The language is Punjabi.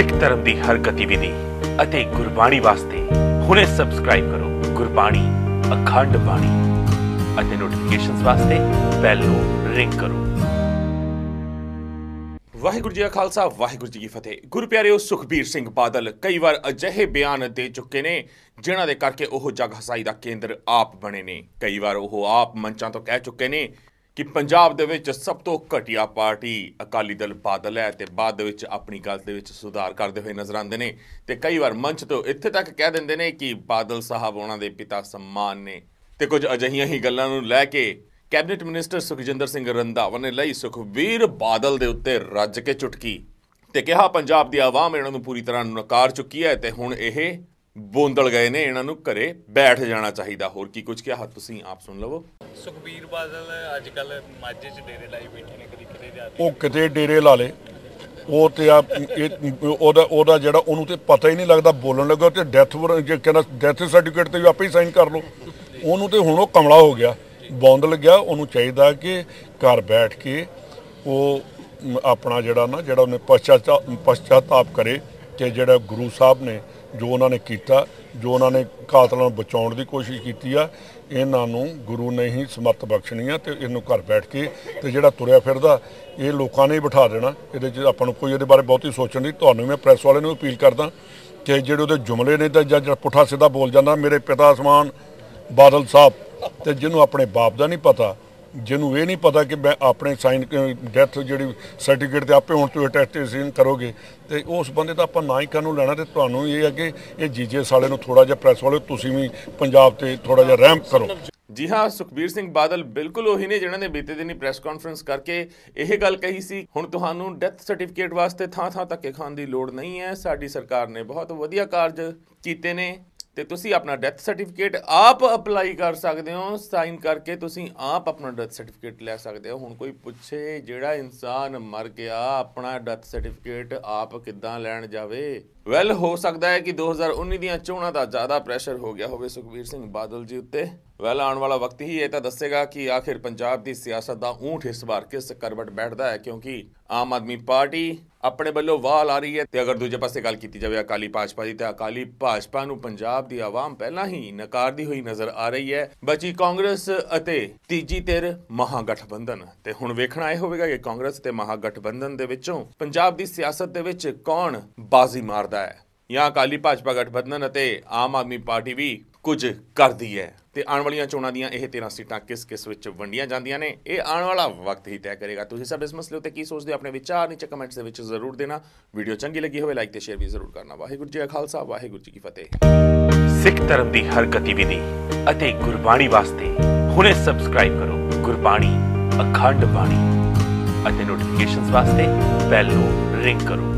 ਸਿੱਖ ਧਰਮ ਦੀ ਹਰ ਗਤੀਵਿਧੀ ਅਤੇ ਗੁਰਬਾਣੀ ਵਾਸਤੇ ਹੁਣੇ ਸਬਸਕ੍ਰਾਈਬ ਕਰੋ ਗੁਰਬਾਣੀ ਅਖੰਡ ਬਾਣੀ ਅਤੇ ਨੋਟੀਫਿਕੇਸ਼ਨਸ ਵਾਸਤੇ ਬੈਲ ਨੂੰ ਰਿੰਗ ਕਰੋ। ਵਾਹਿਗੁਰੂ ਜੀ ਕਾ ਖਾਲਸਾ, ਵਾਹਿਗੁਰੂ ਜੀ ਕੀ ਫਤਿਹ। ਗੁਰੂ ਸੁਖਬੀਰ ਸਿੰਘ ਬਾਦਲ ਕਈ ਵਾਰ ਅਜਿਹੇ ਬਿਆਨ ਦੇ ਚੁੱਕੇ ਨੇ ਜਿਨ੍ਹਾਂ ਦੇ ਕਰਕੇ ਉਹ ਜਗ ਹਸਾਈ ਦਾ ਕੇਂਦਰ ਆਪ ਬਣੇ ਨੇ। ਕਈ ਵਾਰ ਉਹ ਆਪ ਮੰਚਾਂ ਤੋਂ ਕਹਿ ਚੁੱਕੇ ਨੇ ਕਿ ਪੰਜਾਬ ਦੇ ਵਿੱਚ ਸਭ ਤੋਂ ਘਟੀਆ ਪਾਰਟੀ ਅਕਾਲੀ ਦਲ ਬਾਦਲ ਹੈ ਤੇ ਬਾਅਦ ਦੇ ਵਿੱਚ ਆਪਣੀ ਗੱਲ ਦੇ ਵਿੱਚ ਸੁਧਾਰ ਕਰਦੇ ਹੋਏ ਨਜ਼ਰ ਆਉਂਦੇ ਨੇ ਤੇ ਕਈ ਵਾਰ ਮੰਚ ਤੋਂ ਇੱਥੇ ਤੱਕ ਕਹਿ ਦਿੰਦੇ ਨੇ ਕਿ ਬਾਦਲ ਸਾਹਿਬ ਉਹਨਾਂ ਦੇ ਪਿਤਾ ਸਮਾਨ ਨੇ ਤੇ ਕੁਝ ਅਜਿਹੀਆਂ ਹੀ ਗੱਲਾਂ ਨੂੰ ਲੈ ਕੇ ਕੈਬਨਿਟ ਮਿਨਿਸਟਰ ਸੁਖਜਿੰਦਰ ਸਿੰਘ ਰੰਧਾਵਾ ਨੇ ਲਈ ਸੁਖਬੀਰ ਬਾਦਲ ਦੇ ਉੱਤੇ ਰੱਜ ਕੇ ਚੁਟਕੀ ਤੇ ਕਿਹਾ ਪੰਜਾਬ ਦੀ ਆਵਾਮ ਇਹਨਾਂ ਨੂੰ ਪੂਰੀ ਤਰ੍ਹਾਂ ਨਕਾਰ ਚੁੱਕੀ ਹੈ ਤੇ ਹੁਣ ਇਹ ਬੋਂਦਲ ਗਏ ਨੇ ਇਹਨਾਂ ਨੂੰ ਘਰੇ ਬੈਠ ਜਾਣਾ ਚਾਹੀਦਾ। ਹੋਰ ਕੀ ਕੁਝ ਕਿਹਾ? ਤੁਸੀਂ ਆਪ ਸੁਣ ਲਵੋ। ਸੁਖਬੀਰ ਬਾਦਲ ਅੱਜ ਕੱਲ ਮਾਝੇ ਚ ਡੇਰੇ ਲਾਈ ਬੈਠੇ ਨੇ ਕਦੀ ਕਿਤੇ ਜਾਂਦੇ ਉਹ ਕਿਤੇ ਡੇਰੇ ਲਾ ਲੇ। ਉਹ ਤੇ ਆ ਇਹ ਉਹਦਾ ਉਹਦਾ ਜਿਹੜਾ ਉਹਨੂੰ ਤੇ ਪਤਾ ਹੀ ਨਹੀਂ ਲੱਗਦਾ। ਬੋਲਣ ਲੱਗਾ ਤੇ ਡੈਥ ਜੇ ਕਹਿੰਦਾ ਡੈਥ ਸਰਟੀਫਿਕੇਟ ਤੇ ਵੀ ਆਪੇ ਹੀ ਸਾਈਨ ਕਰ ਲਓ। ਉਹਨੂੰ ਤੇ ਹੁਣ ਉਹ ਕਮਲਾ ਹੋ ਗਿਆ। ਬੌਂਦ ਲੱਗਿਆ ਉਹਨੂੰ ਚਾਹੀਦਾ ਕਿ ਘਰ ਬੈਠ ਕੇ ਉਹ ਮ, ਆਪਣਾ ਜਿਹੜਾ ਨਾ ਜਿਹੜਾ ਉਹਨੇ ਪਛਤਾਪ ਪਛਤਾਪ ਕਰੇ ਕਿ ਜਿਹੜਾ ਗੁਰੂ ਸਾਹਿਬ ਨੇ ਜੋ ਉਹਨਾਂ ਨੇ ਕੀਤਾ, ਜੋ ਉਹਨਾਂ ਨੇ ਕਾਤਲਾਂ ਨੂੰ ਬਚਾਉਣ ਦੀ ਕੋਸ਼ਿਸ਼ ਕੀਤੀ ਆ, ਇਹਨਾਂ ਨੂੰ ਗੁਰੂ ਨੇ ਹੀ ਸਮਰਥ ਬਖਸ਼ਣੀ ਆ ਤੇ ਇਹਨੂੰ ਘਰ ਬੈਠ ਕੇ ਤੇ ਜਿਹੜਾ ਤੁਰਿਆ ਫਿਰਦਾ, ਇਹ ਲੋਕਾਂ ਨੇ ਹੀ ਬਿਠਾ ਦੇਣਾ। ਇਹਦੇ 'ਚ ਆਪਾਂ ਨੂੰ ਕੋਈ ਇਹਦੇ ਬਾਰੇ ਬਹੁਤੀ ਸੋਚਣ ਦੀ ਤੁਹਾਨੂੰ ਮੈਂ ਪ੍ਰੈਸ ਵਾਲੇ ਨੂੰ ਅਪੀਲ ਕਰਦਾ ਕਿ ਜਿਹੜੇ ਉਹਦੇ ਜੁਮਲੇ ਨੇ ਤਾਂ ਜਾਂ ਜਿਹੜਾ ਪੁੱਠਾ ਸਿੱਧਾ ਬੋਲ ਜਾਂਦਾ, ਮੇਰੇ ਪਿਤਾ ਸਮਾਨ ਬਾਦਲ ਸਾਹਿਬ ਤੇ ਜਿਹਨੂੰ ਆਪਣੇ ਬਾਪ ਦਾ ਨਹੀਂ ਪਤਾ ਜਿਹਨੂੰ ਇਹ ਨਹੀਂ ਪਤਾ ਕਿ ਮੈਂ ਆਪਣੇ ਸਾਈਨ ਡੈਥ ਜਿਹੜੀ ਸਰਟੀਫਿਕੇਟ ਤੇ ਆਪੇ ਹੁਣ ਤੋਂ ਅਟੈਸਟੇਸ਼ਨ ਕਰੋਗੇ, ਤੇ ਉਸ ਬੰਦੇ ਦਾ ਆਪਾਂ ਨਾ ਹੀ ਕਾਨੂੰ ਲੈਣਾ ਤੇ ਤੁਹਾਨੂੰ ਇਹ ਹੈ ਕਿ ਇਹ ਜੀਜੇ ਸਾਲੇ ਨੂੰ ਥੋੜਾ ਜਿਹਾ ਪ੍ਰੈਸ ਵਾਲੇ, ਤੁਸੀਂ ਵੀ ਪੰਜਾਬ ਤੇ ਥੋੜਾ ਜਿਹਾ ਰਹਿਮ ਕਰੋ। ਜੀ ਹਾਂ, ਸੁਖਬੀਰ ਸਿੰਘ ਬਾਦਲ ਬਿਲਕੁਲ ਉਹੀ ਨੇ ਜਿਨ੍ਹਾਂ ਨੇ ਬੀਤੇ ਦਿਨੀ ਪ੍ਰੈਸ ਕਾਨਫਰੰਸ ਕਰਕੇ ਇਹ ਗੱਲ ਕਹੀ ਸੀ, ਹੁਣ ਤੁਹਾਨੂੰ ਡੈਥ ਸਰਟੀਫਿਕੇਟ ਵਾਸਤੇ ਥਾਂ ਥਾਂ ਧੱਕੇ ਖਾਣ ਦੀ ਲੋੜ ਨਹੀਂ ਹੈ, ਸਾਡੀ ਸਰਕਾਰ ਨੇ ਬਹੁਤ ਵਧੀਆ ਕਾਰਜ ਕੀਤੇ ਨੇ। ਤੇ ਤੁਸੀਂ ਆਪਣਾ ਡੈਥ ਸਰਟੀਫਿਕੇਟ ਆਪ ਅਪਲਾਈ ਕਰ ਸਕਦੇ ਹੋ ਸਾਈਨ ਕਰਕੇ ਤੁਸੀਂ ਆਪ ਆਪਣਾ ਡੈਥ ਸਰਟੀਫਿਕੇਟ ਲੈ ਸਕਦੇ ਹੋ। ਹੁਣ ਕੋਈ ਪੁੱਛੇ ਜਿਹੜਾ ਇਨਸਾਨ ਮਰ ਗਿਆ, ਆਪਣਾ ਡੈਥ ਸਰਟੀਫਿਕੇਟ ਆਪ ਕਿੱਦਾਂ ਲੈਣ ਜਾਵੇ? ਵੈਲ ਹੋ ਸਕਦਾ ਹੈ ਕਿ 2019 ਦੀਆਂ ਚੋਣਾਂ ਦਾ ਜ਼ਿਆਦਾ ਪ੍ਰੈਸ਼ਰ ਹੋ ਗਿਆ ਹੋਵੇ ਸੁਖਬੀਰ ਸਿੰਘ ਬਾਦਲ ਜੀ ਉੱਤੇ। ਵੈਲ ਆਉਣ ਵਾਲਾ ਵਕਤ ਹੀ ਇਹ ਤਾਂ ਦੱਸੇਗਾ ਕਿ ਆਖਿਰ ਪੰਜਾਬ ਦੀ ਸਿਆਸਤ ਦਾ ਊਂਠ ਇਸ ਵਾਰ ਕਿਸ ਕਰਵਟ ਬੈਠਦਾ ਹੈ, ਕਿਉਂਕਿ ਆਮ ਆਦਮੀ ਪਾਰਟੀ ਆਪਣੇ ਵੱਲੋਂ ਵਾਹ ਲਾ ਰਹੀ ਹੈ। ਤੇ ਅਗਰ ਦੂਜੇ ਪਾਸੇ ਗੱਲ ਕੀਤੀ ਜਾਵੇ ਅਕਾਲੀ ਭਾਜਪਾ ਦੀ, ਤਾਂ ਅਕਾਲੀ ਭਾਜਪਾ ਨੂੰ ਪੰਜਾਬ ਦੀ ਆਵਾਮ ਪਹਿਲਾਂ ਹੀ ਨਕਾਰਦੀ ਹੋਈ ਨਜ਼ਰ ਆ ਰਹੀ ਹੈ। ਬਚੀ ਕਾਂਗਰਸ ਅਤੇ ਤੀਜੀ ਧਿਰ ਮਹਾਗਠਬੰਧਨ। ਤੇ ਹੁਣ ਵੇਖਣਾ ਇਹ ਹੋਵੇਗਾ ਕਿ ਕਾਂਗਰਸ ਤੇ ਮਹਾਗਠਬੰਧਨ ਦੇ ਵਿੱਚੋਂ ਪੰਜਾਬ ਦੀ ਸਿਆਸਤ ਦੇ ਵਿੱਚ ਕੌਣ ਬਾਜ਼ੀ ਮਾਰਦਾ ਹੈ। ਜਾਂ ਅਕਾਲੀ ਭਾਜਪਾ ਗਠਬੰਧਨ ਅਤੇ ਆਮ ਆਦਮੀ ਪਾਰਟੀ ਵੀ ਕੁਝ ਕਰਦੀ ਹੈ। ਤੇ ਆਉਣ ਵਾਲੀਆਂ ਚੋਣਾਂ ਦੀਆਂ ਇਹ 13 ਸੀਟਾਂ ਕਿਸ ਕਿਸ ਵਿੱਚ ਵੰਡੀਆਂ ਜਾਂਦੀਆਂ ਨੇ, ਇਹ ਆਉਣ ਵਾਲਾ ਵਕਤ ਹੀ ਤੈਅ ਕਰੇਗਾ। ਤੁਸੀਂ ਸਭ ਇਸ ਮਸਲੇ ਉੱਤੇ ਕੀ ਸੋਚਦੇ ਹੋ ਆਪਣੇ ਵਿਚਾਰ ਨੀਚੇ ਕਮੈਂਟਸ ਦੇ ਵਿੱਚ ਜ਼ਰੂਰ ਦੇਣਾ। ਵੀਡੀਓ ਚੰਗੀ ਲੱਗੀ ਹੋਵੇ, ਲਾਈਕ ਤੇ ਸ਼ੇਅਰ ਵੀ ਜ਼ਰੂਰ ਕਰਨਾ। ਵਾਹਿਗੁਰੂ ਜੀ ਕਾ ਖਾਲਸਾ, ਵਾਹਿਗੁਰੂ ਜੀ ਕੀ ਫਤਿਹ। ਸਿੱਖ ਧਰਮ ਦੀ ਹਰ ਗਤੀਵਿਧੀ ਅਤੇ ਗੁਰਬਾਣੀ ਵਾਸਤੇ ਹੁਣੇ ਸਬਸਕ੍ਰਾਈਬ ਕਰੋ ਗੁਰਬਾਣੀ ਅਖੰਡ ਬਾਣੀ ਅਤੇ ਨੋਟੀਫਿਕੇਸ਼ਨਸ ਵਾਸਤੇ ਬੈਲ ਨੂੰ ਰਿੰਗ ਕਰੋ।